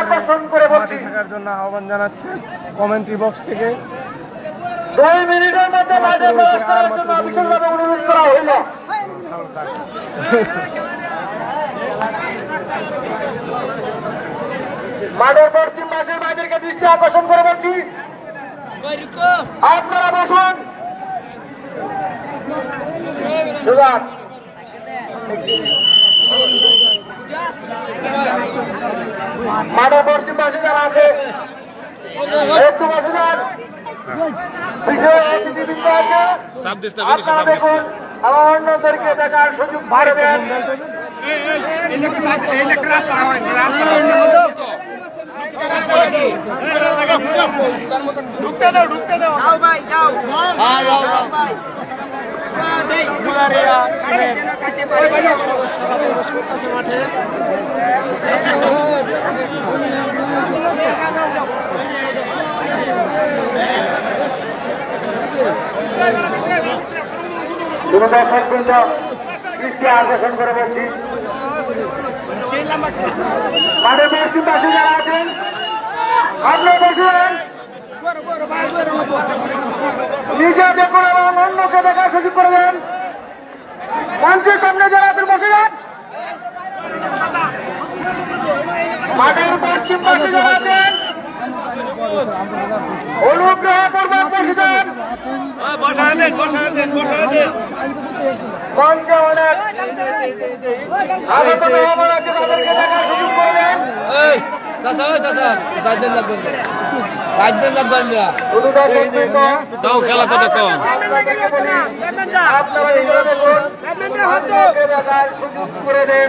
আকর্ষণ করে বলছি। থাকার জন্য আহ্বান জানাচ্ছেন কমেন্ট্রি বক্স থেকে। দুই মিনিটের মধ্যে মাঠে প্রবেশ করার জন্য বিশেষভাবে অনুরোধ করা হইল। মাঠের পশ্চিম পাশের মাঠেরকে দৃষ্টি আকর্ষণ করে বলছি। আপনারা বসুন। সুজাত মাঠের পশ্চিম পাশে যারা আছে একটু বসে যান বিজয় অতিথিবৃন্দ আছে আপনারা দেখুন আমার অন্যদেরকে দেখার সুযোগ করে দেন শুধু দর্শক বৃন্দ দৃষ্টি আকর্ষণ করে বলছি। মাঠের পশ্চিম পাশে যারা আছেন আপনার বসুন। নিজে দেখুন এবং অন্যকে দেখার সুযোগ করে দেন। মঞ্চের সামনে যারা আছেন, বসে যান। মাঠের পশ্চিম পাশে যারা আছেন অনুগ্রহ করবেন, বসে যান। মঞ্চে অনেক আগত মেহমান আছে তাদেরকে দেখার সুযোগ করে দেন। লাগবেন লাগবেন তাও খেলা কত কম। আপনারা নিজেরা দেখুন দেখার সুযোগ করে দেন।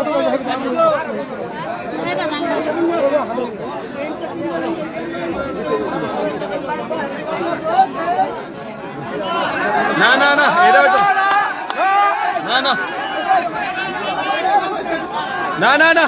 না না না এটা না না। না না না।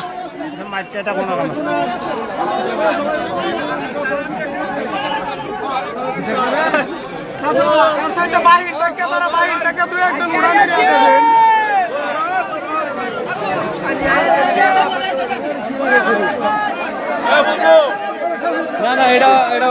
না না এটা এটা